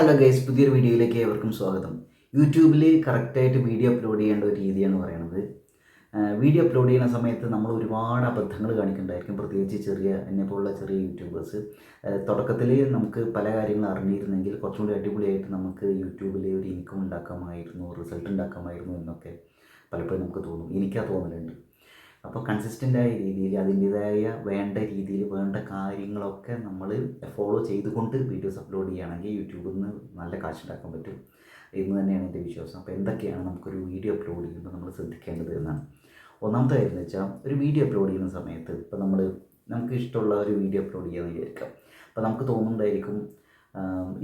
Hello guys പുതിയൊരു വീഡിയോയിലേക്ക് ഏവർക്കും സ്വാഗതം. യൂട്യൂബിൽ കറക്റ്റായിട്ട് വീഡിയോ അപ്ലോഡ് ചെയ്യേണ്ട ഒരു രീതിയാണ് പറയുന്നത് വീഡിയോ അപ്ലോഡ് ചെയ്യുന്ന സമയത്ത് നമ്മൾ ഒരുപാട് അബദ്ധങ്ങൾ കാണിക്കുന്നുണ്ടായിരിക്കും. പ്രത്യേകിച്ച് ചെറിയ എന്നെ പോലുള്ള ചെറിയ യൂട്യൂബേഴ്സ്. തുടക്കത്തിൽ നമുക്ക് പല കാര്യങ്ങളും അറിഞ്ഞിരുന്നെങ്കിൽ കുറച്ചും കൂടി അടിപൊളിയായിട്ട് നമുക്ക് യൂട്യൂബിൽ ഒരു ഇൻകം ഉണ്ടാക്കാമായിരുന്നു റിസൾട്ട് ഉണ്ടാക്കാമായിരുന്നു എന്നൊക്കെ പലപ്പോഴും നമുക്ക് തോന്നും. എനിക്കാ തോന്നലുണ്ട്. അപ്പോൾ കൺസിസ്റ്റന്റായ രീതിയിൽ അതിന്റേതായ വേണ്ട രീതിയിൽ വേണ്ട കാര്യങ്ങളൊക്കെ നമ്മൾ ഫോളോ ചെയ്തുകൊണ്ട് വീഡിയോസ് അപ്ലോഡ് ചെയ്യുകയാണെങ്കിൽ യൂട്യൂബിൽ നിന്ന് നല്ല കാശുണ്ടാക്കാൻ പറ്റും. എന്ന് തന്നെയാണ് എന്റെ വിശ്വാസം. അപ്പോൾ എന്തൊക്കെയാണ് നമുക്കൊരു വീഡിയോ അപ്ലോഡ് ചെയ്യുമ്പോൾ നമ്മൾ ശ്രദ്ധിക്കേണ്ടത് എന്നാണ്. ഒന്നാമത്തെ കാര്യം എന്ന് വെച്ചാൽ ഒരു വീഡിയോ അപ്ലോഡ് ചെയ്യുന്ന സമയത്ത് ഇപ്പോൾ നമ്മൾ നമുക്ക് ഇഷ്ടമുള്ള ഒരു വീഡിയോ അപ്ലോഡ് ചെയ്യാമെന്ന് വിചാരിക്കാം. അപ്പോൾ നമുക്ക് തോന്നുന്നുണ്ടായിരിക്കും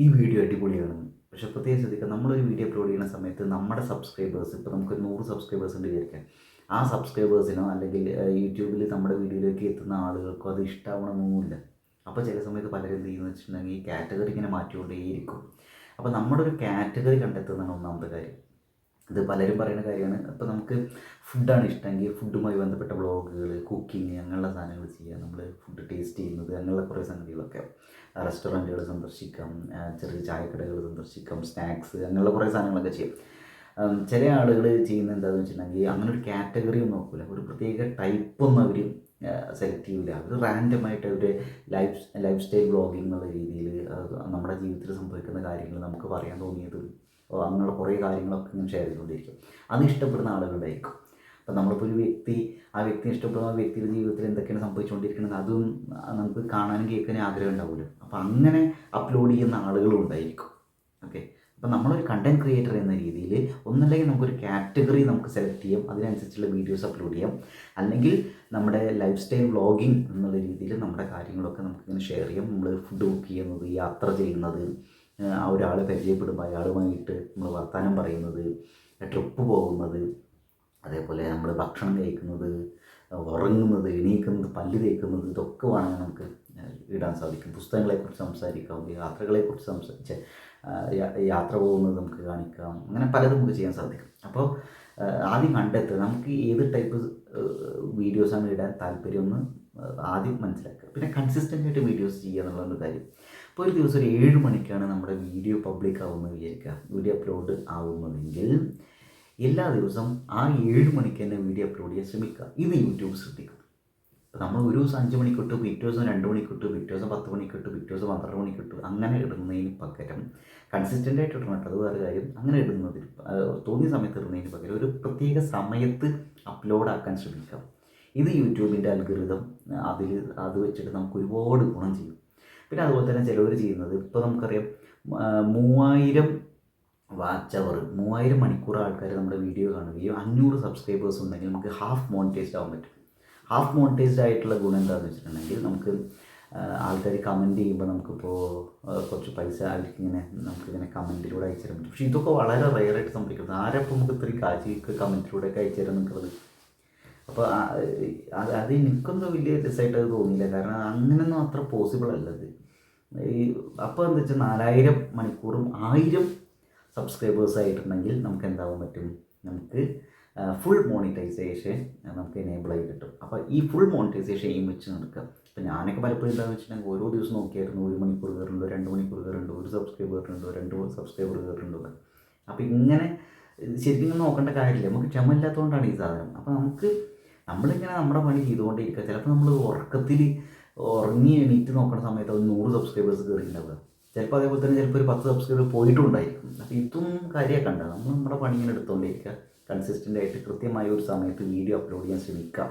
ഈ വീഡിയോ അടിപൊളിയാണ് പക്ഷേ പ്രത്യേകം ശ്രദ്ധിക്കുക നമ്മളൊരു വീഡിയോ അപ്ലോഡ് ചെയ്യുന്ന സമയത്ത് നമ്മുടെ സബ്സ്ക്രൈബേഴ്സ് ഇപ്പോൾ നമുക്ക് നൂറ് സബ്സ്ക്രൈബേഴ്സ് ഉണ്ട് വിചാരിക്കാം. ആ സബ്സ്ക്രൈബേഴ്സിനോ അല്ലെങ്കിൽ യൂട്യൂബിൽ നമ്മുടെ വീഡിയോയിലേക്ക് എത്തുന്ന ആളുകൾക്കോ അത് ഇഷ്ടമാവണമെന്നില്ല അപ്പോൾ ചില സമയത്ത് പലരും എന്ത് ചെയ്യുന്നു വെച്ചിട്ടുണ്ടെങ്കിൽ ഈ കാറ്റഗറി ഇങ്ങനെ മാറ്റിക്കൊണ്ടേയിരിക്കും. അപ്പോൾ നമ്മുടെ ഒരു കാറ്റഗറി കണ്ടെത്തുന്നതാണ് ഒന്നാമത്തെ കാര്യം. ഇത് പലരും പറയുന്ന കാര്യമാണ്. ഇപ്പോൾ നമുക്ക് ഫുഡാണ് ഇഷ്ടമെങ്കിൽ ഫുഡുമായി ബന്ധപ്പെട്ട വ്ളോഗുകൾ കുക്കിംഗ് അങ്ങനെയുള്ള സാധനങ്ങൾ ചെയ്യുക നമ്മൾ ഫുഡ് ടേസ്റ്റ് ചെയ്യുന്നത് അങ്ങനെയുള്ള കുറേ സംഗതികളൊക്കെ. റെസ്റ്റോറന്റുകൾ സന്ദർശിക്കാം ചെറിയ ചായക്കടകൾ സന്ദർശിക്കാം സ്നാക്സ് അങ്ങനെയുള്ള കുറേ സാധനങ്ങളൊക്കെ ചെയ്യും. ചില ആളുകൾ ചെയ്യുന്നത് എന്താണെന്ന് വെച്ചിട്ടുണ്ടെങ്കിൽ അങ്ങനെ ഒരു കാറ്റഗറി ഒന്നും നോക്കില്ല ഒരു പ്രത്യേക ടൈപ്പ് ഒന്നും അവർ സെലക്ട് ചെയ്യില്ല അവർ റാൻഡമായിട്ട് അവർ ലൈഫ് ലൈഫ് സ്റ്റൈൽ ബ്ലോഗിംഗ് എന്നുള്ള രീതിയിൽ നമ്മുടെ ജീവിതത്തിൽ സംഭവിക്കുന്ന കാര്യങ്ങൾ നമുക്ക് പറയാൻ തോന്നിയത് അങ്ങനെയുള്ള കുറേ കാര്യങ്ങളൊക്കെ ഇങ്ങനെ ഷെയർ ചെയ്തുകൊണ്ടിരിക്കും. അത് ഇഷ്ടപ്പെടുന്ന ആളുകളുണ്ടായിരിക്കും. അപ്പം നമ്മളിപ്പോൾ ഒരു വ്യക്തി ആ വ്യക്തി ഇഷ്ടപ്പെടുന്ന ആ വ്യക്തിയുടെ ജീവിതത്തിൽ എന്തൊക്കെയാണ് സംഭവിച്ചുകൊണ്ടിരിക്കുന്നത് അതും നമുക്ക് കാണാനും കേൾക്കാനും ആഗ്രഹം ഉണ്ടാവുമല്ലോ അപ്പം അങ്ങനെ അപ്ലോഡ് ചെയ്യുന്ന ആളുകളും ഉണ്ടായിരിക്കും. അപ്പോൾ നമ്മളൊരു കണ്ടന്റ് ക്രിയേറ്റർ എന്ന രീതിയിൽ ഒന്നല്ലെങ്കിൽ നമുക്കൊരു കാറ്റഗറി നമുക്ക് സെലക്ട് ചെയ്യാം. അതിനനുസരിച്ചുള്ള വീഡിയോസ് അപ്ലോഡ് ചെയ്യാം. അല്ലെങ്കിൽ നമ്മുടെ ലൈഫ് സ്റ്റൈൽ വ്ളോഗിങ് എന്നുള്ള രീതിയിൽ നമ്മുടെ കാര്യങ്ങളൊക്കെ നമുക്കിങ്ങനെ ഷെയർ ചെയ്യാം. നമ്മൾ ഫുഡ് കുക്ക് ചെയ്യുന്നത് യാത്ര ചെയ്യുന്നത് ആ ഒരാളെ പരിചയപ്പെടുമ്പോൾ അയാളുമായിട്ട് നമ്മൾ വർത്തമാനം പറയുന്നത് ട്രിപ്പ് പോകുന്നത് അതേപോലെ നമ്മൾ ഭക്ഷണം കഴിക്കുന്നത് ഉറങ്ങുന്നത് എണീക്കുന്നത് പല്ല് തേക്കുന്നത് ഇതൊക്കെ വേണമെങ്കിൽ നമുക്ക് ഇടാൻ സാധിക്കും. പുസ്തകങ്ങളെക്കുറിച്ച് സംസാരിക്കാം യാത്രകളെക്കുറിച്ച് സംസാരിച്ച് യാത്ര പോകുന്നത് നമുക്ക് കാണിക്കാം. അങ്ങനെ പലതും നമുക്ക് ചെയ്യാൻ സാധിക്കും. അപ്പോൾ ആദ്യം കണ്ടെത്തുക. നമുക്ക് ഏത് ടൈപ്പ് വീഡിയോസാണ് ഇടാൻ താല്പര്യം ഒന്ന് ആദ്യം മനസ്സിലാക്കുക. പിന്നെ കൺസിസ്റ്റന്റ് ആയിട്ട് വീഡിയോസ് ചെയ്യുക എന്നുള്ളൊരു കാര്യം. ഇപ്പോൾ ഒരു ദിവസം ഒരു ഏഴ് മണിക്കാണ് നമ്മുടെ വീഡിയോ പബ്ലിക് ആവുന്നത് വിചാരിക്കുക. വീഡിയോ അപ്ലോഡ് ആവുന്നതെങ്കിൽ എല്ലാ ദിവസവും ആ ഏഴ് മണിക്ക് തന്നെ വീഡിയോ അപ്ലോഡ് ചെയ്യാൻ ശ്രമിക്കുക. ഇത് യൂട്യൂബ് ശ്രദ്ധിക്കും നമ്മൾ ഒരു ദിവസം അഞ്ച് മണിക്കിട്ടു പിറ്റേ ദിവസം രണ്ട് മണിക്കിട്ടു പിറ്റേ ദിവസം പത്ത് മണിക്കിട്ടു പിറ്റേ ദിവസം പന്ത്രണ്ട് മണിക്കിട്ടു അങ്ങനെ ഇടുന്നതിന് പകരം കൺസിസ്റ്റന്റ് ആയിട്ട് ഇടണം അത് വേറെ കാര്യം. അങ്ങനെ ആ, തോന്നിയ സമയത്ത് ഇടുന്നതിന് പകരം ഒരു പ്രത്യേക സമയത്ത് അപ്ലോഡ് ആക്കാൻ ശ്രമിക്കാം ഇത് യൂട്യൂബിന്റെ അൽഗൃതം അതിൽ അത് വെച്ചിട്ട് നമുക്ക് ഒരുപാട് ഗുണം ചെയ്യും. പിന്നെ അതുപോലെ തന്നെ ചിലവർ ചെയ്യുന്നത് ഇപ്പോൾ നമുക്കറിയാം മൂവായിരം വാച്ച് അവർ മൂവായിരം മണിക്കൂർ ആൾക്കാർ നമ്മുടെ വീഡിയോ കാണുകയും അഞ്ഞൂറ് സബ്സ്ക്രൈബേഴ്സ് ഉണ്ടെങ്കിൽ നമുക്ക് ഹാഫ് മോണിറ്റൈസ്ഡ് ആവാൻ പറ്റും. ഹാഫ് മോണിറ്റൈസ്ഡ് ആയിട്ടുള്ള ഗുണം എന്താണെന്ന് വെച്ചിട്ടുണ്ടെങ്കിൽ നമുക്ക് ആൾക്കാർ കമന്റ് ചെയ്യുമ്പോൾ നമുക്കിപ്പോൾ കുറച്ച് പൈസ അവർക്കിങ്ങനെ നമുക്കിങ്ങനെ കമന്റിലൂടെ അയച്ചു തരാൻ പറ്റും. പക്ഷേ ഇതൊക്കെ വളരെ റെയറായിട്ട് സംഭവിക്കുന്നത് ആരപ്പോൾ നമുക്ക് ഇത്രയും കാശിക്ക് കമന്റിലൂടെ ഒക്കെ അയച്ചു തരാൻ നിൽക്കുന്നത്? അപ്പോൾ അത് എനിക്കൊന്നും വലിയ രസമായിട്ട് അത് തോന്നിയില്ല. കാരണം അങ്ങനെയൊന്നും അത്ര പോസിബിൾ അല്ലത് ഈ അപ്പോൾ എന്താ വെച്ചാൽ നാലായിരം മണിക്കൂറും ആയിരം സബ്സ്ക്രൈബേഴ്സ് ആയിട്ടുണ്ടെങ്കിൽ നമുക്ക് എന്താവാൻ പറ്റും? നമുക്ക് ഫുൾ മോണിറ്റൈസേഷൻ നമുക്ക് എനേബിൾ ആയി കിട്ടും. അപ്പോൾ ഈ ഫുൾ മോണിറ്റൈസേഷൻ എയിം വെച്ച് നടക്കുക. ഇപ്പോൾ ഞാനൊക്കെ പലപ്പോഴും എന്താണെന്ന് വെച്ചിട്ടുണ്ടെങ്കിൽ ഓരോ ദിവസം നോക്കിയായിരുന്നു ഒരു മണിക്കൂർ കയറുന്നുണ്ടോ രണ്ട് മണിക്കൂർ കയറുന്നുണ്ടോ ഒരു സബ്സ്ക്രൈബർ കയറുന്നുണ്ടോ രണ്ട് സബ്സ്ക്രൈബർ കയറുന്നുണ്ടോ. അപ്പോൾ ഇങ്ങനെ ശരിക്കും നോക്കേണ്ട കാര്യമില്ല. നമുക്ക് ക്ഷമയില്ലാത്തതുകൊണ്ടാണ് ഈ സാധനം. അപ്പോൾ നമുക്ക് നമ്മളിങ്ങനെ നമ്മുടെ പണി ചെയ്തുകൊണ്ടിരിക്കുക ചിലപ്പോൾ നമ്മൾ ഉറക്കത്തിൽ ഉറങ്ങി എണീറ്റ് നോക്കുന്ന സമയത്ത് അത് നൂറ് സബ്സ്ക്രൈബേഴ്സ് കയറിയിട്ടുണ്ടാവുക ചിലപ്പോൾ അതേപോലെ തന്നെ ചിലപ്പോൾ ഒരു പത്ത് സബ്സ്ക്രൈബർ പോയിട്ടുണ്ടായിരിക്കും. അപ്പോൾ ഇതും കാര്യമാക്കണ്ട നമ്മൾ നമ്മുടെ പണി ഇങ്ങനെ എടുത്തുകൊണ്ടിരിക്കുക കൺസിസ്റ്റന്റ് ആയിട്ട് കൃത്യമായ ഒരു സമയത്ത് വീഡിയോ അപ്ലോഡ് ചെയ്യാൻ ശ്രമിക്കാം.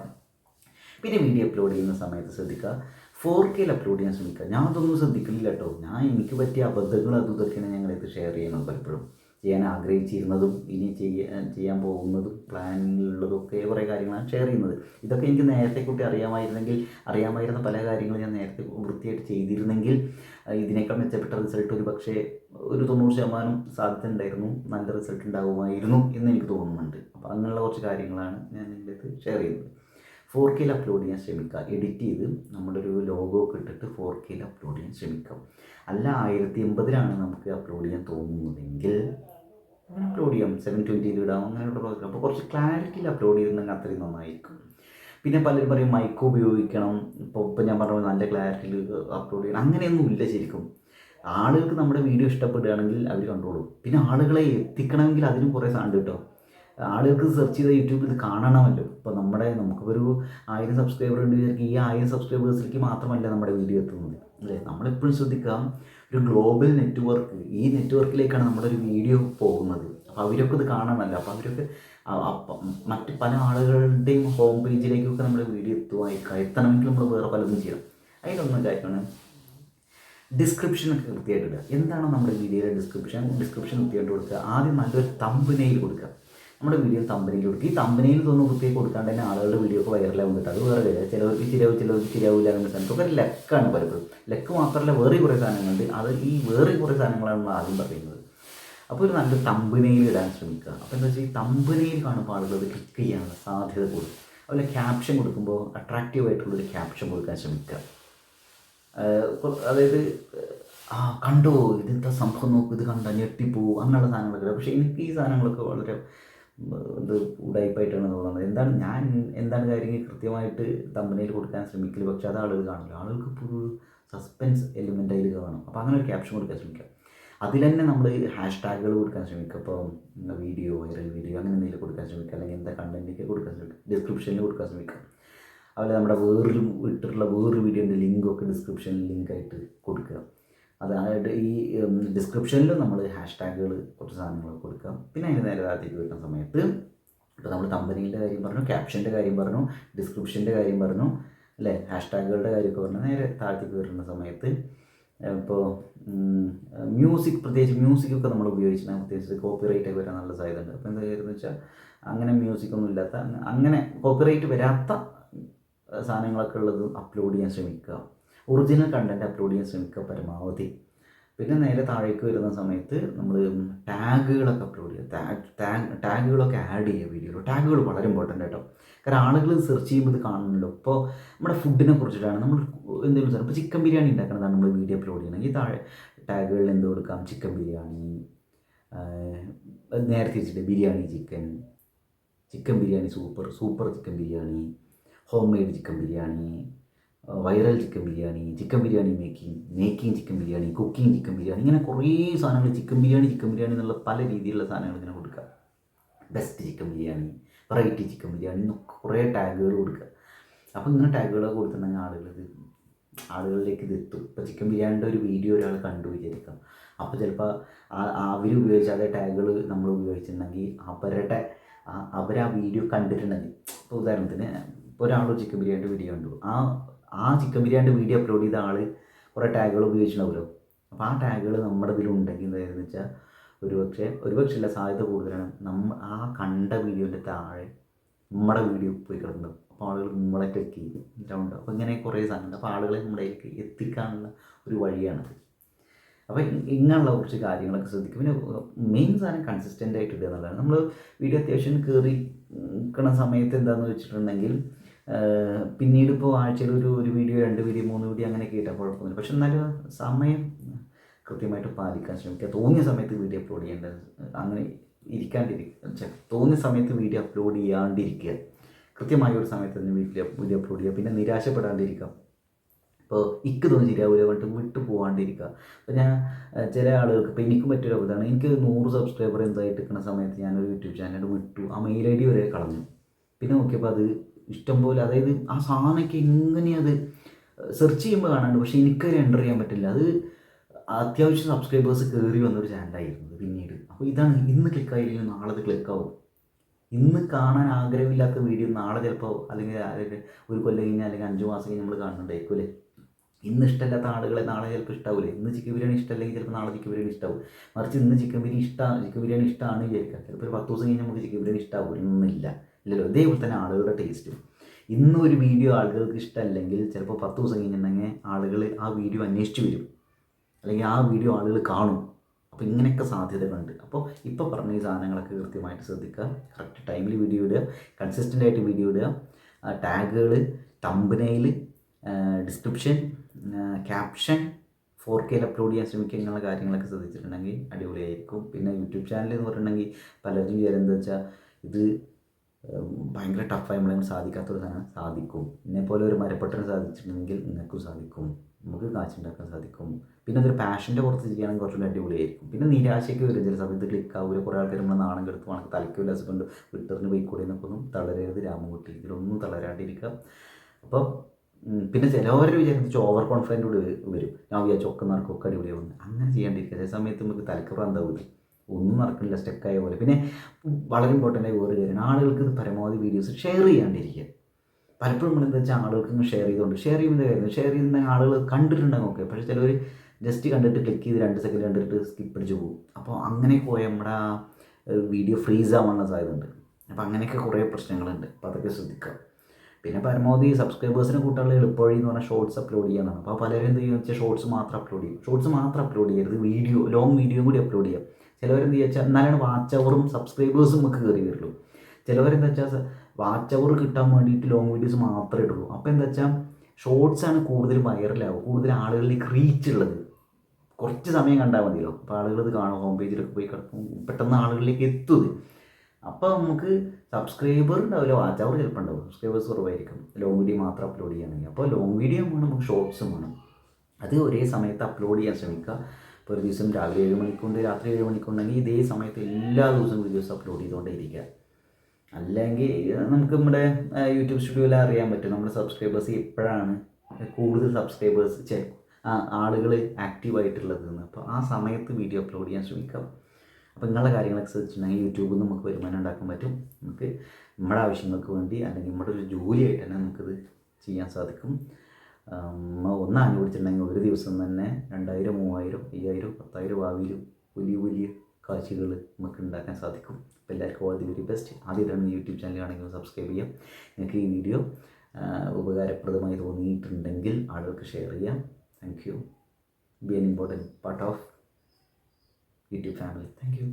പിന്നെ വീഡിയോ അപ്ലോഡ് ചെയ്യുന്ന സമയത്ത് ശ്രദ്ധിക്കുക. ഫോർ കെയിൽ അപ്ലോഡ് ചെയ്യാൻ ശ്രമിക്കുക. ഞാൻ അതൊന്നും ശ്രദ്ധിക്കുന്നില്ല കേട്ടോ. ഞാൻ എനിക്ക് പറ്റിയ അബദ്ധങ്ങൾ അതും ഇതൊക്കെയാണ് ഞങ്ങളിത് ഷെയർ ചെയ്യുന്നത് പലപ്പോഴും. ചെയ്യാൻ ആഗ്രഹിച്ചിരുന്നതും ഇനി ചെയ്യാൻ ചെയ്യാൻ പോകുന്നതും പ്ലാനിലുള്ളതും ഒക്കെ കുറേ കാര്യങ്ങളാണ് ഷെയർ ചെയ്യുന്നത്. ഇതൊക്കെ എനിക്ക് നേരത്തെ കൂട്ടി അറിയാമായിരുന്നെങ്കിൽ അറിയാമായിരുന്ന പല കാര്യങ്ങളും ഞാൻ നേരത്തെ വൃത്തിയായിട്ട് ചെയ്തിരുന്നെങ്കിൽ ഇതിനേക്കാൾ മെച്ചപ്പെട്ട റിസൾട്ട് ഒരു പക്ഷേ ഒരു തൊണ്ണൂറ് ശതമാനം സാധ്യത ഉണ്ടായിരുന്നു നല്ല റിസൾട്ട് ഉണ്ടാകുമായിരുന്നു എന്ന് എനിക്ക് തോന്നുന്നുണ്ട്. അപ്പോൾ അങ്ങനെയുള്ള കുറച്ച് കാര്യങ്ങളാണ് ഞാൻ എന്റെ അടുത്ത് ഷെയർ ചെയ്യുന്നത്. ഫോർ കെയിൽ അപ്ലോഡ് ചെയ്യാൻ ശ്രമിക്കുക എഡിറ്റ് ചെയ്ത് നമ്മളൊരു ലോഗോ ഒക്കെ ഇട്ടിട്ട് ഫോർ കെയിൽ അപ്ലോഡ് ചെയ്യാൻ ശ്രമിക്കാം. അല്ല ആയിരത്തി എൺപതിലാണ് നമുക്ക് അപ്ലോഡ് ചെയ്യാൻ തോന്നുന്നതെങ്കിൽ അങ്ങനെ അപ്ലോഡ് ചെയ്യാം സെവൻ ട്വന്റിയിൽ ഇടാം. അങ്ങനെയുള്ള പ്രോഗ്രാം അപ്പോൾ കുറച്ച് ക്ലാരിറ്റിയിൽ അപ്ലോഡ് ചെയ്തിട്ടുണ്ടെങ്കിൽ അത്രയും നന്നായിരിക്കും. പിന്നെ പലരും പറയും മൈക്ക് ഉപയോഗിക്കണം. ഇപ്പോൾ ഇപ്പം ഞാൻ പറഞ്ഞ നല്ല ക്ലാരിറ്റിയിൽ അപ്ലോഡ് ചെയ്യണം. അങ്ങനെയൊന്നും ഇല്ല ശരിക്കും. ആളുകൾക്ക് നമ്മുടെ വീഡിയോ ഇഷ്ടപ്പെടുകയാണെങ്കിൽ അവർ കണ്ടോളും പിന്നെ ആളുകളെ എത്തിക്കണമെങ്കിൽ അതിനും കുറേ സാധനം കിട്ടും. ആളുകൾക്ക് സെർച്ച് ചെയ്ത യൂട്യൂബിൽ ഇത് കാണണമല്ലോ. ഇപ്പോൾ നമ്മുടെ നമുക്കൊരു ആയിരം സബ്സ്ക്രൈബർ ഉണ്ട് വിചാരിക്കും ഈ ആയിരം സബ്സ്ക്രൈബേഴ്സിലേക്ക് മാത്രമല്ല നമ്മുടെ വീഡിയോ എത്തുന്നത്. അല്ലേ? നമ്മളെപ്പോഴും ശ്രദ്ധിക്കാം ഒരു ഗ്ലോബൽ നെറ്റ്വർക്ക് ഈ നെറ്റ്വർക്കിലേക്കാണ് നമ്മുടെ ഒരു വീഡിയോ പോകുന്നത്. അപ്പോൾ അവരൊക്കെ ഇത് കാണണമല്ലോ അപ്പോൾ അവരൊക്കെ മറ്റ് പല ആളുകളുടെയും ഹോം പേജിലേക്കൊക്കെ നമ്മൾ വീഡിയോ എത്തുമായി എത്തണമെങ്കിൽ നമ്മൾ വേറെ പലതും ചെയ്യണം. അതിലൊന്നും കാര്യമാണ് ഡിസ്ക്രിപ്ഷനൊക്കെ കൃത്യമായിട്ട് ഇടുക. എന്താണ് നമ്മുടെ വീഡിയോയുടെ ഡിസ്ക്രിപ്ഷൻ ഡിസ്ക്രിപ്ഷൻ കൃത്യമായിട്ട് കൊടുക്കുക. ആദ്യം നല്ലൊരു തമ്പനയിൽ കൊടുക്കുക. നമ്മുടെ വീഡിയോ തമ്പനയിൽ കൊടുക്കും. ഈ തമ്പനയിൽ തോന്നുന്നു വൃത്തിയായി കൊടുക്കാണ്ട് തന്നെ ആളുകളുടെ വീഡിയോ ഒക്കെ വൈറലാകും കിട്ടും അത് വേറെ കാര്യം ചിലവർക്ക് ചിലവ് ചിലവർക്ക് ശരിയാവില്ല എന്ന സ്ഥലത്തൊക്കെ ഒരു ലെക്കാണ് പലപ്പോഴും ലെക്ക് മാത്രമല്ല വേറെ കുറേ സാധനങ്ങളുണ്ട്. അത് ഈ വേറെ കുറേ സാധനങ്ങളാണ് നമ്മൾ ആദ്യം പറയുന്നത്. അപ്പോൾ ഒരു നല്ല തമ്പനയിൽ ഇടാൻ ശ്രമിക്കുക. അപ്പോൾ എന്താ വെച്ചാൽ ഈ തമ്പനയിൽ കാണുമ്പോൾ ആളുകൾ അത് ക്ലിക്ക് ചെയ്യാനുള്ള സാധ്യത കൂടും. അതുപോലെ ക്യാപ്ഷൻ കൊടുക്കുമ്പോൾ അട്രാക്റ്റീവ് ആയിട്ടുള്ളൊരു ക്യാപ്ഷൻ കൊടുക്കാൻ ശ്രമിക്കുക. അതായത് ആ കണ്ടോ? ഇതെന്താ സംഭവം? നോക്കൂ ഇത് കണ്ട ഞെട്ടിപ്പോവും. അങ്ങനെയുള്ള സാധനങ്ങളൊക്കെ പക്ഷേ എനിക്ക് ഈ സാധനങ്ങളൊക്കെ വളരെ ഇത് ഉടായ്പായിട്ടാണ് തോന്നുന്നത്. എന്താണ് ഞാൻ എന്താണ് കാര്യങ്ങൾ കൃത്യമായിട്ട് തമ്പനയിൽ കൊടുക്കാൻ ശ്രമിക്കില്ല പക്ഷേ അത് ആളുകൾ കാണില്ല. ആളുകൾക്ക് ഇപ്പോൾ ഒരു സസ്പെൻസ് എലിമെന്റ് അതിൽ കാണും. അപ്പോൾ അങ്ങനെ ഒരു ക്യാപ്ഷൻ കൊടുക്കാൻ ശ്രമിക്കാം. അതിൽ തന്നെ നമ്മൾ ഹാഷ് ടാഗുകൾ കൊടുക്കാൻ ശ്രമിക്കുക ഇപ്പോൾ വീഡിയോ വൈറൽ വീഡിയോ അങ്ങനെ എന്തെങ്കിലും കൊടുക്കാൻ ശ്രമിക്കുക അല്ലെങ്കിൽ എന്താ കണ്ടന്റൊക്കെ കൊടുക്കാൻ ശ്രമിക്കുക ഡിസ്ക്രിപ്ഷനിൽ കൊടുക്കാൻ ശ്രമിക്കാം. അതുപോലെ നമ്മുടെ വേറൊരു ഇട്ടിട്ടുള്ള വേറൊരു വീഡിയോന്റെ ലിങ്കൊക്കെ ഡിസ്ക്രിപ്ഷനിൽ ലിങ്കായിട്ട് കൊടുക്കുക. അതായത് ഈ ഡിസ്ക്രിപ്ഷനിലും നമ്മൾ ഹാഷ് ടാഗുകൾ കുറച്ച് സാധനങ്ങൾ കൊടുക്കാം. പിന്നെ അതിന് നേരെ താഴത്തേക്ക് വരുന്ന സമയത്ത് ഇപ്പോൾ നമ്മൾ കമ്പനീന്റെ കാര്യം പറഞ്ഞു ക്യാപ്ഷന്റെ കാര്യം പറഞ്ഞു ഡിസ്ക്രിപ്ഷന്റെ കാര്യം പറഞ്ഞു അല്ലേ? ഹാഷ് ടാഗുകളുടെ കാര്യമൊക്കെ പറഞ്ഞു. നേരെ താഴത്തേക്ക് വരുന്ന സമയത്ത് ഇപ്പോൾ മ്യൂസിക് പ്രത്യേകിച്ച് മ്യൂസിക്കൊക്കെ നമ്മൾ ഉപയോഗിച്ചിട്ട് പ്രത്യേകിച്ച് കോപ്പിറൈറ്റ് ഒക്കെ വരാൻ നല്ല സാധ്യത അപ്പോൾ എന്താ എന്ന് വെച്ചാൽ അങ്ങനെ മ്യൂസിക്കൊന്നും ഇല്ലാത്ത അങ്ങനെ കോപ്പിറൈറ്റ് വരാത്ത സാധനങ്ങളൊക്കെ ഉള്ളത് അപ്ലോഡ് ചെയ്യാൻ ശ്രമിക്കുക. ഒറിജിനൽ കണ്ടന്റ് അപ്ലോഡ് ചെയ്യാൻ ശ്രമിക്കുക പരമാവധി. പിന്നെ നേരെ താഴേക്ക് വരുന്ന സമയത്ത് നമ്മൾ ടാഗുകളൊക്കെ അപ്ലോഡ് ചെയ്യുക. ടാഗ് ടാഗുകളൊക്കെ ആഡ് ചെയ്യുക വീഡിയോ ടാഗുകൾ വളരെ ഇമ്പോർട്ടന്റ് കേട്ടോ കാരണം ആളുകൾ സെർച്ച് ചെയ്യുമ്പോൾ ഇത് കാണുന്നുണ്ടോ ഇപ്പോൾ നമ്മുടെ ഫുഡിനെ കുറിച്ചിട്ടാണ് നമ്മൾ എന്തെങ്കിലും സാധനം. ഇപ്പോൾ ചിക്കൻ ബിരിയാണി ഉണ്ടാക്കുന്നതാണ് നമ്മൾ വീഡിയോ അപ്ലോഡ് ചെയ്യണമെങ്കിൽ താഴെ ടാഗുകളിൽ എന്ത് കൊടുക്കാം? ചിക്കൻ ബിരിയാണി നേരെ വെച്ചിട്ട് biryani chicken chicken biryani super super chicken biryani home made chicken biryani viral chicken biryani chicken biryani making making chicken biryani cooking chicken biryani ഇങ്ങനെ കുറേ സാധനങ്ങൾ ചിക്കൻ ബിരിയാണി ചിക്കൻ ബിരിയാണി എന്നുള്ള പല രീതിയിലുള്ള സാധനങ്ങൾ ഇങ്ങനെ കൊടുക്കുക. Best chicken biryani variety chicken biryani എന്നൊക്കെ കുറേ ടാഗുകൾ കൊടുക്കുക. അപ്പോൾ ഇങ്ങനെ ടാഗുകളൊക്കെ കൊടുത്തിട്ടുണ്ടെങ്കിൽ ആളുകൾ ആളുകളിലേക്ക് ഇത് എത്തും. ഇപ്പോൾ ചിക്കൻ ബിരിയാണിന്റെ ഒരു വീഡിയോ ഒരാൾ കണ്ടു വിചാരിക്കാം. അപ്പോൾ ചിലപ്പോൾ അവർ ഉപയോഗിച്ച അതേ ടാഗുകൾ നമ്മൾ ഉപയോഗിച്ചിട്ടുണ്ടെങ്കിൽ അവരുടെ അവർ ആ- വീഡിയോ കണ്ടിട്ടുണ്ടെങ്കിൽ ഇപ്പോൾ ഉദാഹരണത്തിന് ഇപ്പോൾ ഒരാൾ ചിക്കൻ ബിരിയാണിന്റെ വീഡിയോ കണ്ടു. ആ ആ ചിക്കൻ ബിരിയാണിന്റെ വീഡിയോ അപ്ലോഡ് ചെയ്ത ആൾ കുറേ ടാഗുകൾ ഉപയോഗിച്ചിട്ടുണ്ടാവുമല്ലോ. അപ്പോൾ ആ ടാഗുകൾ നമ്മുടെ ഇതിലുണ്ടെങ്കിൽ എന്താണെന്ന് വെച്ചാൽ ഒരു പക്ഷേ ഒരു പക്ഷേ സാധ്യത കൂടുതലാണ്. നമ്മ ആ കണ്ട വീഡിയോന്റെ താഴെ നമ്മുടെ വീഡിയോ പോയി കിടന്നുണ്ടാവും അപ്പോൾ ആളുകൾ നമ്മളെ ക്ലിക്ക് ചെയ്യും ഉണ്ടാവും അപ്പോൾ ഇങ്ങനെ കുറേ സാധനമുണ്ട് അപ്പോൾ ആളുകളെ നമ്മുടെയിലേക്ക് എത്തിക്കാനുള്ള ഒരു വഴിയാണത്. അപ്പോൾ ഇങ്ങനെയുള്ള കുറച്ച് കാര്യങ്ങളൊക്കെ ശ്രദ്ധിക്കും. പിന്നെ മെയിൻ സാധനം കൺസിസ്റ്റന്റ് ആയിട്ട് ഇടുക എന്നുള്ളതാണ്. നമ്മൾ വീഡിയോ അത്യാവശ്യം കയറി നിൽക്കുന്ന സമയത്ത് എന്താണെന്ന് വെച്ചിട്ടുണ്ടെങ്കിൽ പിന്നീട് ഇപ്പോൾ ആഴ്ചയിൽ ഒരു ഒരു വീഡിയോ രണ്ട് വീഡിയോ മൂന്ന് വീഡിയോ അങ്ങനെ ഇട്ടാൽ കുഴപ്പമൊന്നുമില്ല. പക്ഷെ എന്നാലും സമയം കൃത്യമായിട്ട് പാലിക്കാൻ ശ്രമിക്കുക. തോന്നിയ സമയത്ത് വീഡിയോ അപ്ലോഡ് ചെയ്യേണ്ടത് അങ്ങനെ ഇരിക്കാണ്ടിരിക്കുക. തോന്നിയ സമയത്ത് വീഡിയോ അപ്ലോഡ് ചെയ്യാണ്ടിരിക്കുക. കൃത്യമായ ഒരു സമയത്ത് തന്നെ വീഡിയോ വീഡിയോ അപ്ലോഡ് ചെയ്യുക. പിന്നെ നിരാശപ്പെടാണ്ടിരിക്കുക. ഇപ്പോൾ ഇക്ക് തോന്നി ശരിയാവില്ല പറഞ്ഞിട്ട് വിട്ടു പോകാണ്ടിരിക്കുക അപ്പോൾ ഞാൻ ചില ആളുകൾക്ക് ഇപ്പോൾ എനിക്കും പറ്റിയൊരു അബദ്ധമാണ്. എനിക്ക് നൂറ് സബ്സ്ക്രൈബർ എന്തായിട്ട് നിൽക്കുന്ന സമയത്ത് ഞാനൊരു യൂട്യൂബ് ചാനൽ വിട്ടു. ആ മെയിൽ ഐ ഡി വരെ കളഞ്ഞു. പിന്നെ നോക്കിയപ്പോൾ അത് ഇഷ്ടം പോലെ അതായത് ആ സാധനമൊക്കെ ഇങ്ങനെ അത് സെർച്ച് ചെയ്യുമ്പോൾ കാണാണ്ട് പക്ഷേ എനിക്കത് എന്റർ ചെയ്യാൻ പറ്റില്ല. അത് അത്യാവശ്യം സബ്സ്ക്രൈബേഴ്സ് കയറി വന്നൊരു ചാനലായിരുന്നു പിന്നീട്. അപ്പോൾ ഇതാണ് ഇന്ന് ക്ലിക്കായില്ലെങ്കിൽ നാളെ അത് ക്ലിക്കാവും ഇന്ന് കാണാൻ ആഗ്രഹമില്ലാത്ത വീഡിയോ നാളെ ചിലപ്പോൾ അല്ലെങ്കിൽ ഒരു കൊല്ലം കഴിഞ്ഞാൽ അല്ലെങ്കിൽ അഞ്ച് മാസം കഴിഞ്ഞ് നമ്മൾ കാണുന്നുണ്ടായിരിക്കും അല്ലേ? ഇന്ന് ഇഷ്ടമല്ലാത്ത ആളുകളെ നാളെ ചിലപ്പോൾ ഇഷ്ടാവില്ല ഇന്ന് ചിക്കൻ ബിരിയാണി ഇഷ്ടമല്ലെങ്കിൽ ചിലപ്പോൾ നാളെ ചിക്കൻ ബിരിയാണി ഇഷ്ടാവും. മറിച്ച് ഇന്ന് ചിക്കൻ ബിരിയാണി ഇഷ്ടമാണ് ചിക്കൻ ബിരിയാണി ഇഷ്ടമാണ് വിചാരിക്കുക. ചിലപ്പോൾ ഒരു പത്ത് ദിവസം കഴിഞ്ഞ് നമുക്ക് ചിക്കൻ ബിരിയാണി ഇഷ്ടാവുന്നില്ല ഇല്ലല്ലോ. ഇതേപോലെ തന്നെ ആളുകളുടെ ടേസ്റ്റും ഇന്ന് ഒരു വീഡിയോ ആളുകൾക്ക് ഇഷ്ടമല്ലെങ്കിൽ ചിലപ്പോൾ പത്ത് ദിവസം കഴിഞ്ഞിട്ടുണ്ടെങ്കിൽ ആളുകൾ ആ വീഡിയോ അന്വേഷിച്ച് വരും. അല്ലെങ്കിൽ ആ വീഡിയോ ആളുകൾ കാണും. അപ്പോൾ ഇങ്ങനെയൊക്കെ സാധ്യതകളുണ്ട്. അപ്പോൾ ഇപ്പോൾ പറഞ്ഞ ഈ സാധനങ്ങളൊക്കെ കൃത്യമായിട്ട് ശ്രദ്ധിക്കുക. കറക്റ്റ് ടൈമിൽ വീഡിയോ ഇടുക. കൺസിസ്റ്റന്റ് ആയിട്ട് വീഡിയോ ഇടുക. ടാഗുകൾ തമ്പനയിൽ ഡിസ്ക്രിപ്ഷൻ ക്യാപ്ഷൻ ഫോർ കെയിൽ അപ്ലോഡ് ചെയ്യാൻ ശ്രമിക്കുക ഇങ്ങനെയുള്ള കാര്യങ്ങളൊക്കെ ശ്രദ്ധിച്ചിട്ടുണ്ടെങ്കിൽ അടിപൊളിയായിരിക്കും. പിന്നെ യൂട്യൂബ് ചാനൽ എന്ന് പറഞ്ഞിട്ടുണ്ടെങ്കിൽ പലരും വിചാരം എന്താ വെച്ചാൽ ഇത് ഭയങ്കര ടഫായി നമ്മളെ സാധിക്കാത്തൊരു സാധനം സാധിക്കും. എന്നെ പോലെ ഒരു മരപ്പെട്ടന് സാധിച്ചിട്ടുണ്ടെങ്കിൽ നിങ്ങൾക്കും സാധിക്കും. നമുക്ക് കാശുണ്ടാക്കാൻ സാധിക്കും. പിന്നെ അതൊരു പാഷന്റെ പുറത്ത് ചെയ്യുകയാണെങ്കിൽ കുറച്ചുകൂടി അടിപൊളിയായിരിക്കും. പിന്നെ നിരാശയ്ക്ക് വരും. ചില സമയത്ത് ക്ലിക്ക് ആവുക കുറേ ആൾക്കാർ നമ്മളെ നാണം കെടുത്ത് വേണമെങ്കിൽ തലയ്ക്കില്ല ഹസ്ബൻഡ് വിട്ടറിന് കൂടി എന്നൊക്കെ ഒന്നും തളരരുത്. രാമൻകുട്ടി ഇതിലൊന്നും തളരാണ്ടിരിക്കുക. അപ്പോൾ ഉം, പിന്നെ ചിലവരുടെ വിചാരിച്ച് ഓവർ കോൺഫിഡന്റ് കൂടി വരും വരും. ഞാൻ വിചാരിച്ചു ഒക്കെ നടക്കും ഒക്കെ അടിപൊളിയാവുന്നു അങ്ങനെ ചെയ്യാണ്ടിരിക്കുക. ചില സമയത്ത് നമുക്ക് തലക്ക് പ്രാന്താവില്ല ഒന്നും നടക്കില്ല സ്റ്റക്കായ പോലെ. പിന്നെ വളരെ ഇമ്പോർട്ടന്റ് ആയി വേറെ കാര്യമാണ് ആളുകൾക്ക് ഇത് പരമാവധി വീഡിയോസ് ഷെയർ ചെയ്യാണ്ടിരിക്കുക. പലപ്പോഴും നമ്മൾ എന്താ വെച്ചാൽ ആളുകൾക്ക് ഷെയർ ചെയ്തുകൊണ്ട് ഷെയർ ചെയ്യുന്നത് കാര്യം ഷെയർ ചെയ്യുന്ന ആളുകൾ കണ്ടിട്ടുണ്ടെങ്കിൽ ഓക്കെ പക്ഷേ ചിലവർ ജസ്റ്റ് കണ്ടിട്ട് ക്ലിക്ക് ചെയ്ത് രണ്ട് സെക്കൻഡ് കണ്ടിട്ട് സ്കിപ്പ് അടിച്ച് പോകും. അപ്പോൾ അങ്ങനെ പോയ നമ്മുടെ വീഡിയോ ഫ്രീസ് ആവാനുള്ള സാധ്യതയുണ്ട്. അപ്പോൾ അങ്ങനെയൊക്കെ കുറേ പ്രശ്നങ്ങളുണ്ട്. അപ്പോൾ അതൊക്കെ ശ്രദ്ധിക്കുക. പിന്നെ പരമാവധി സബ്സ്ക്രൈബേഴ്സിനെ കൂട്ടാനുള്ള എളുപ്പവഴി എന്ന് പറഞ്ഞാൽ ഷോർട്സ് അപ്ലോഡ് ചെയ്യാനാണ് അപ്പോൾ പലരും എന്ത് ചെയ്യുക വെച്ചാൽ ഷോർട്സ് മാത്രം അപ്ലോഡ് ചെയ്യും. ഷോർട്സ് മാത്രം അപ്ലോഡ് ചെയ്യരുത് വീഡിയോ ലോങ് വീഡിയോ കൂടി അപ്ലോഡ് ചെയ്യാം. ചിലവരെന്ത് ചെയ്യുക വെച്ചാൽ എന്നാലാണ് വാച്ച് അവറും സബ്സ്ക്രൈബേഴ്സും നമുക്ക് കയറി വരുള്ളൂ. ചിലവരെന്താ വെച്ചാൽ വാച്ച് അവർ കിട്ടാൻ വേണ്ടിയിട്ട് ലോങ് വീഡിയോസ് മാത്രമേ ഇടുള്ളൂ. അപ്പോൾ എന്താ വെച്ചാൽ ഷോർട്സ് ആണ് കൂടുതൽ വൈറലാവും കൂടുതൽ ആളുകളിലേക്ക് റീച്ച് ഉള്ളത്. കുറച്ച് സമയം കണ്ടാൽ മതിയല്ലോ. അപ്പോൾ ആളുകൾ ഇത് കാണും ഹോം പേജിലൊക്കെ പോയി കിടക്കും പെട്ടെന്ന് ആളുകളിലേക്ക് എത്തും അപ്പോൾ നമുക്ക് സബ്സ്ക്രൈബർ ഉണ്ടാവില്ല വാച്ച് അവർ ചിലപ്പോൾ ഉണ്ടാവും. സബ്സ്ക്രൈബേഴ്സ് കുറവായിരിക്കും. ലോങ് വീഡിയോ മാത്രം അപ്ലോഡ് ചെയ്യുകയാണെങ്കിൽ അപ്പോൾ ലോങ് വീഡിയോ വേണം നമുക്ക് ഷോർട്സും വേണം. അത് ഒരേ സമയത്ത് അപ്ലോഡ് ചെയ്യാൻ ശ്രമിക്കുക. ഇപ്പോൾ ഒരു ദിവസം രാവിലെ ഏഴ് മണിക്കൊണ്ട് രാത്രി ഏഴ് മണിക്കുണ്ടെങ്കിൽ ഇതേ സമയത്ത് എല്ലാ ദിവസവും വീഡിയോസ് അപ്ലോഡ് ചെയ്തുകൊണ്ടേ ഇരിക്കുക അല്ലെങ്കിൽ നമുക്ക് നമ്മുടെ യൂട്യൂബ് സ്റ്റുഡിയോയിൽ അറിയാൻ പറ്റും. നമ്മുടെ സബ്സ്ക്രൈബേഴ്സ് എപ്പോഴാണ് കൂടുതൽ സബ്സ്ക്രൈബേഴ്സ് ചെ ആളുകൾ ആക്റ്റീവായിട്ടുള്ളത് ആയിട്ടുള്ളതെന്ന് അപ്പോൾ ആ സമയത്ത് വീഡിയോ അപ്ലോഡ് ചെയ്യാൻ ശ്രമിക്കാം. അപ്പോൾ നിങ്ങളുടെ കാര്യങ്ങളൊക്കെ ശ്രദ്ധിച്ചിട്ടുണ്ടെങ്കിൽ യൂട്യൂബിൽ നമുക്ക് വരുമാനം ഉണ്ടാക്കാൻ പറ്റും. നമുക്ക് നമ്മുടെ ആവശ്യങ്ങൾക്ക് വേണ്ടി അല്ലെങ്കിൽ നമ്മുടെ ഒരു ജോലിയായിട്ട് തന്നെ നമുക്കിത് ചെയ്യാൻ സാധിക്കും. ഒന്ന് അനുഭവിച്ചിട്ടുണ്ടെങ്കിൽ ഒരു ദിവസം തന്നെ രണ്ടായിരം മൂവായിരം അയ്യായിരം പത്തായിരം ഭാവിയിൽ വലിയ വലിയ കാഴ്ചകൾ നമുക്ക് ഉണ്ടാക്കാൻ സാധിക്കും. അപ്പോൾ എല്ലാവർക്കും ഓൾ ദി വെരി ബെസ്റ്റ് ആദ്യമായിട്ടാണ് യൂട്യൂബ് ചാനൽ ആണെങ്കിൽ സബ്സ്ക്രൈബ് ചെയ്യാം. നിങ്ങൾക്ക് ഈ വീഡിയോ ഉപകാരപ്രദമായി തോന്നിയിട്ടുണ്ടെങ്കിൽ ആളുകൾക്ക് ഷെയർ ചെയ്യാം. Thank you be an important part of YouTube family thank you